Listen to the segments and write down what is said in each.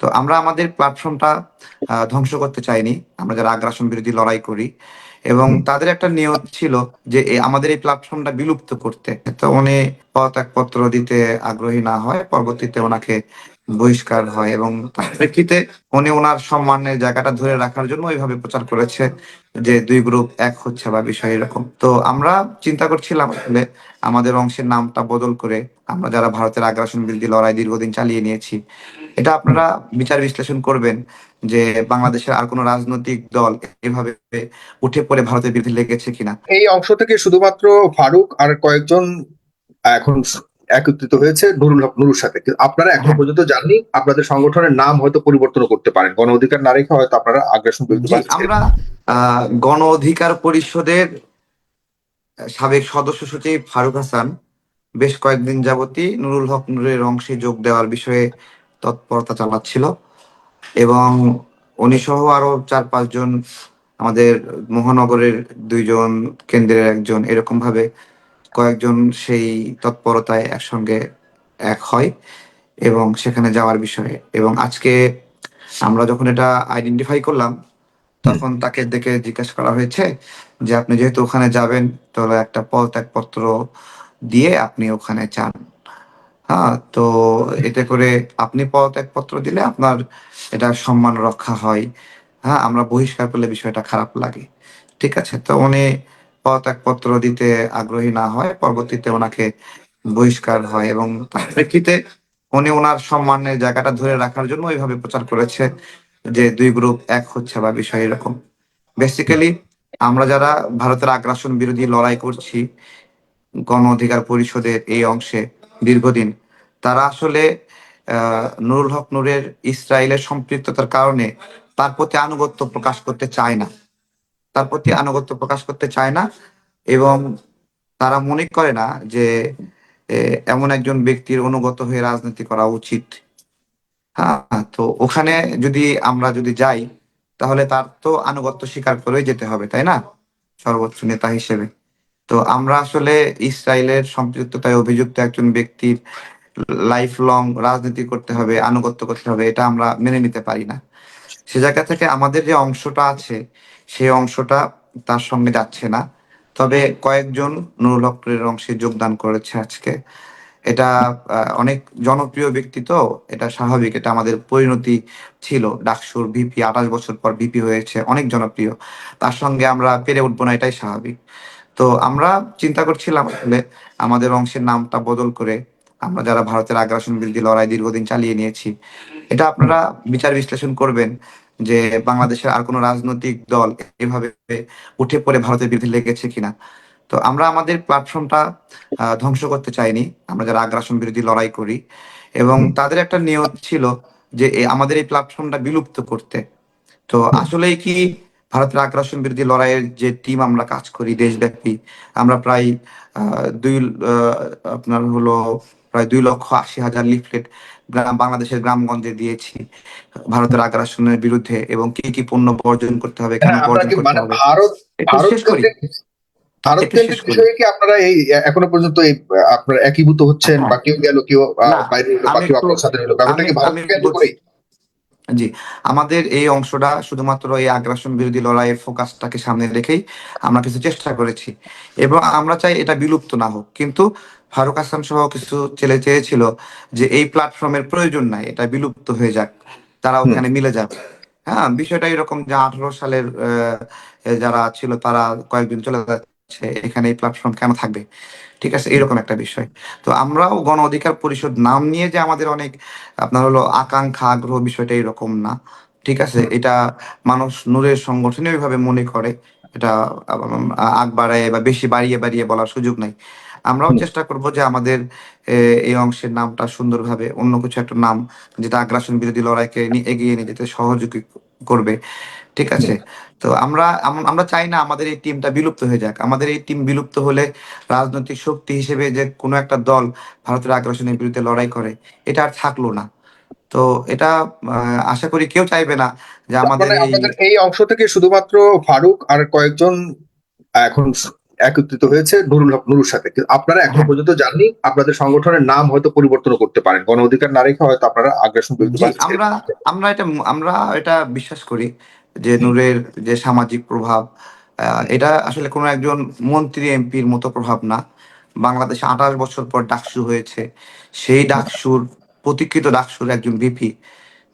তো আমরা আমাদের প্ল্যাটফর্মটা ধ্বংস করতে চাইনি। আমরা যারা আগ্রাসন বিরোধী লড়াই করি এবং তাদের একটা নিয়ত ছিল যে আমাদের এই প্ল্যাটফর্মটা বিলুপ্ত করতে। তো উনি পদত্যাগপত্র দিতে আগ্রহী না হয় পরবর্তীতে ওনাকে বহিষ্কার হয় এবং তার প্রেক্ষিতে উনি ওনার সম্মানের জায়গাটা ধরে রাখার জন্য ওইভাবে প্রচার করেছে যে দুই গ্রুপ এক হচ্ছে বা বিষয় এরকম। তো আমরা চিন্তা করছিলাম আসলে আমাদের অংশের নামটা বদল করে আমরা যারা ভারতের আগ্রাসন বিরোধী লড়াই দীর্ঘদিন চালিয়ে নিয়েছি এটা আপনারা বিচার বিশ্লেষণ করবেন যে বাংলাদেশের আর কোনো রাজনৈতিক দল এভাবে উঠে পড়ে ভারতের বিরুদ্ধে লেগেছে কিনা। এই অংশ থেকে শুধুমাত্র ফারুক আর কয়েকজন এখন একত্রিত হয়েছে নুরুল হক নুরুর সাথে। আপনারা এখনও। পর্যন্ত জাননি আপনাদের সংগঠনের নাম হয়তো পরিবর্তন করতে পারেন। গণ অধিকার না রেখে হয়তো আপনারা আগ্রাসন জি, বাহিনী আমরা আহ, গণ অধিকার পরিষদের সাবেক সদস্য সচিব ফারুক হাসান বেশ কয়েকদিন যাবতই নুরুল হক নুরের অংশে যোগ দেওয়ার বিষয়ে তৎপরতা চালাচ্ছিল। এবং উনি সহ আরও চার পাঁচজন আমাদের মহানগরের দুইজন, কেন্দ্রের একজন এরকম ভাবে কয়েকজন সেই তৎপরতায় একসঙ্গে এক হয় এবং সেখানে যাওয়ার বিষয়ে। এবং আজকে আমরা যখন এটা আইডেন্টিফাই করলাম, তখন তাকে দেখে জিজ্ঞাসা করা হয়েছে যে, আপনি যেহেতু ওখানে যাবেন, তাহলে একটা পদত্যাগপত্র দিয়ে আপনি ওখানে চান। হ্যাঁ তো এতে করে আপনি পদত্যাগপত্র দিলে আপনার এটা সম্মান রক্ষা হয়। হ্যাঁ আমরা বহিষ্কার করলে বিষয়টা খারাপ লাগে। ঠিক আছে? তো উনি পদত্যাগপত্র দিতে আগ্রহী না হয়, পরবর্তীতে ওনাকে বহিষ্কার হয় এবং তার প্রেক্ষিতে উনি ওনার সম্মানের জায়গাটা ধরে রাখার জন্য ওইভাবে প্রচার করেছে যে দুই গ্রুপ এক হচ্ছে বা বিষয় এরকম। বেসিক্যালি আমরা যারা ভারতের আগ্রাসন বিরোধী লড়াই করছি গণ অধিকার পরিষদের এই অংশে দীর্ঘদিন, তারা আসলে নুরুল হক নুরের ইসরায়েলের সম্পৃক্ততার কারণে তার প্রতি আনুগত্য প্রকাশ করতে চায় না। তার প্রতি আনুগত্য প্রকাশ করতে চায় না এবং তারা মনে করে না যে এমন একজন ব্যক্তির অনুগত হয়ে রাজনীতি করা উচিত। হ্যাঁ তো ওখানে যদি আমরা যদি যাই, তাহলে তার তো আনুগত্য স্বীকার করেই যেতে হবে, তাই না? সর্বোচ্চ নেতা হিসেবে। তো আমরা আসলে ইসরায়েলের সম্পৃক্ততায় অভিযুক্ত একজন ব্যক্তির লাইফ লং রাজনীতি করতে হবে, আনুগত্য করতে হবে, এটা আমরা মেনে নিতে পারি না। সে জায়গা থেকে আমাদের যে অংশটা আছে, সেই অংশটা তার সঙ্গে যাচ্ছে না। তবে কয়েকজন নুরুল হকের অংশে যোগদান করেছে আজকে। এটা অনেক জনপ্রিয় ব্যক্তি তো, এটা স্বাভাবিক, এটা আমাদের পরিণতি ছিল। ডাকসুর ভিপি, আঠাশ বছর পর ভিপি হয়েছে, অনেক জনপ্রিয়। তার সঙ্গে আমরা পেরে উঠবো না, এটাই স্বাভাবিক। তো আমরা চিন্তা করছিলাম আসলে আমাদের অংশের নামটা বদল করে আমরা যারা ভারতের আগ্রাসন বিরোধী লড়াই দীর্ঘদিন চালিয়ে নিয়েছি, এটা আপনারা বিচার বিশ্লেষণ করবেন যে বাংলাদেশের আর কোনো রাজনৈতিক দল এভাবে উঠে পড়ে ভারতের বিরুদ্ধে লেগেছে কিনা। তো আমরা আমাদের প্ল্যাটফর্মটা ধ্বংস করতে চাইনি। আমরা যারা আগ্রাসন বিরোধী লড়াই করি এবং তাদের একটা নিয়ত ছিল যে আমাদের এই প্ল্যাটফর্মটা বিলুপ্ত করতে। তো আসলেই কি ভারতের আগ্রাসন বিরোধী লড়াইয়ের যে টিম আমরা কাজ করি দেশব্যাপী আমরা প্রায় আহ, দুই আপনার হলো প্রায় দুই লক্ষ আশি হাজার লিফলেট গ্রাম বাংলাদেশের গ্রামগঞ্জে দিয়েছি ভারতের আগ্রাসনের বিরুদ্ধে এবং কি কি পণ্য বর্জন করতে হবে কেন হ্যাঁ, আপনারা বর্জন করতে মানে হবে শেষ করি ভারত। বিষয়ে কি আপনারা এই এখনও পর্যন্ত এই আপনারা একীভূত হচ্ছেন হ্যাঁ। বা কেউ গেল কেউ বাইরে হলো বা আমি কেউ একটু- আপনার সাথে হলো ব্যাপারটা কি ভারত জি আমাদের এই অংশটা শুধুমাত্র এই আগ্রাসন বিরোধী লড়াইয়ের ফোকাসটাকে সামনে রেখেই আমরা কিছু চেষ্টা করেছি। এবং আমরা চাই এটা বিলুপ্ত না হোক। কিন্তু ফারুক হাসান সহ কিছু ছেলে চেয়েছিল যে এই প্ল্যাটফর্মের প্রয়োজন নাই এটা বিলুপ্ত হয়ে যাক তারা ওখানে মিলে যাবে হ্যাঁ বিষয়টা এরকম যে আঠারো সালের আহ, যারা ছিল তারা কয়েকদিন চলে যাচ্ছে। এখানে এই প্ল্যাটফর্ম কেন থাকবে? ঠিক আছে এরকম একটা বিষয়। তো আমরাও গণ অধিকার পরিষদ নাম নিয়ে যে আমাদের অনেক আপনার হলো আকাঙ্ক্ষা আগ্রহ বিষয়টা এরকম না। ঠিক আছে এটা মানুষ নূরের সংগঠনে ওইভাবে মনে করে। এটা আগ বাড়ায় বা বেশি বাড়িয়ে বাড়িয়ে বলার সুযোগ নাই। আমরাও চেষ্টা করব যে আমাদের এই অংশের নামটা সুন্দরভাবে অন্য কিছু একটা নাম যেটা আগ্রাসন বিরোধী লড়াইকে নিয়ে এগিয়ে নিয়ে যেতে সহযোগী করবে ঠিক আছে? তো আমরা আমরা চাই না আমাদের এই টিমটা বিলুপ্ত হয়ে যাক। আমাদের এই টিম বিলুপ্ত হলে রাজনৈতিক শক্তি হিসেবে যে কোনো একটা দল ভারতের আগ্রাসনের বিরুদ্ধে লড়াই করে এটা আর থাকল না। তো এটা আশা করি কেউ চাইবে না যে আমাদের মানে আপনাদের এই অংশ থেকে শুধুমাত্র ফারুক আর কয়েকজন এখন একত্রিত হয়েছে নুরুল হক নুরুর সাথে। কিন্তু আপনারা এখনও। পর্যন্ত জাননি আপনাদের সংগঠনের নাম হয়তো পরিবর্তন করতে পারেন। গণ অধিকার না রেখে হয়তো আপনারা আগ্রাসন জি বাহিনী আমরা আমরা এটা আমরা এটা বিশ্বাস করি যে নূরের যে সামাজিক প্রভাব এটা আসলে কোনো একজন মন্ত্রী এমপির মতো প্রভাব না। বাংলাদেশে আঠাশ বছর পর ডাকসু হয়েছে। সেই ডাকসুর প্রতীক্ষিত ডাকসুর একজন বিপি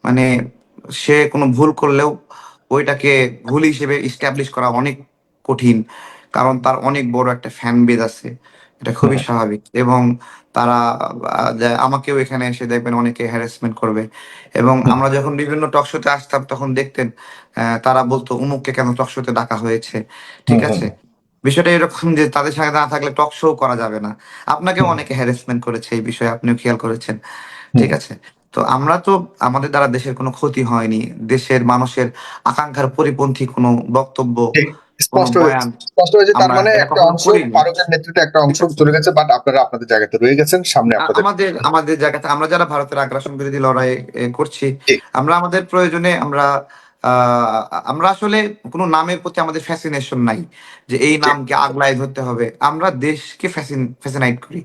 মানে সে কোনো ভুল করলেও ওইটাকে ভুল হিসেবে ইস্টাবলিশ করা অনেক কঠিন। কারণ তার অনেক বড় একটা ফ্যান বেজ আছে। এটা খুবই স্বাভাবিক। এবং তারা আমাকেও এখানে এসে দেখবেন অনেকে হ্যারাসমেন্ট করবে। এবং আমরা যখন বিভিন্ন টক শোতে আসতাম তখন দেখতেন তারা বলতো উমুককে কেন টক শোতে ডাকা হয়েছে? ঠিক আছে? বিষয়টা এরকম যে তাদের সঙ্গে না থাকলে টক শো করা যাবে না। আপনাকেও হুম। অনেকে হ্যারাসমেন্ট করেছে এই বিষয়ে আপনিও খেয়াল করেছেন। ঠিক আছে? তো আমরা তো আমাদের দ্বারা দেশের কোনো ক্ষতি হয়নি। দেশের মানুষের আকাঙ্ক্ষার পরিপন্থী কোনো বক্তব্য স্পষ্ট হয়েছে। স্পষ্ট হয়েছে তার আমরা মানে একটা অংশ ভারতের নেতৃত্বে একটা অংশ চলে গেছে বাট আপনারা আপনাদের জায়গাতে রয়ে গেছেন সামনে আপনাদের আমাদের আমাদের জায়গাতে আমরা যারা ভারতের আগ্রাসন বিরোধী লড়াই করছি আমরা আমাদের প্রয়োজনে আমরা আমরা আসলে কোনো নামের প্রতি আমাদের ফ্যাসিনেশন নাই যে এই নামকে আগলায় ধরতে হবে। আমরা দেশকে ফ্যাসিন ফ্যাসিনাইট করি।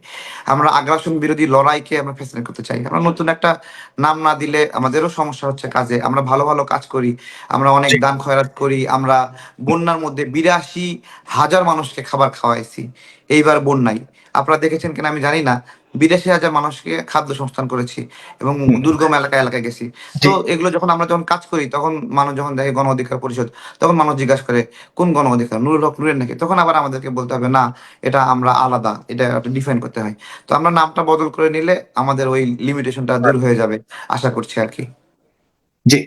আমরা আগ্রাসন বিরোধী লড়াইকে আমরা ফ্যাসিনেট করতে চাই। আমরা নতুন একটা নাম না দিলে আমাদেরও সমস্যা হচ্ছে কাজে। আমরা ভালো ভালো কাজ করি। আমরা অনেক দান খয়রাত করি। আমরা বন্যার মধ্যে বিরাশি হাজার মানুষকে খাবার খাওয়াইছি। এইবার বন্যায়। আপনারা দেখেছেন কিনা আমি জানি না। বিরাশি হাজার মানুষকে খাদ্য সংস্থান করেছি এবং দুর্গম এলাকায় এলাকায় গেছি। তো এগুলো যখন আমরা যখন কাজ করি তখন মানুষ যখন দেখে গণ অধিকার পরিষদ তখন মানুষ জিজ্ঞাসা করে কোন গণ অধিকার? নুরুল হক নুরের নাকি? তখন আবার আমাদেরকে বলতে হবে না এটা আমরা আলাদা এটা ডিফাইন করতে হয়। তো আমরা নামটা বদল করে নিলে আমাদের ওই লিমিটেশনটা দূর হয়ে যাবে আশা করছি আর কি। জি।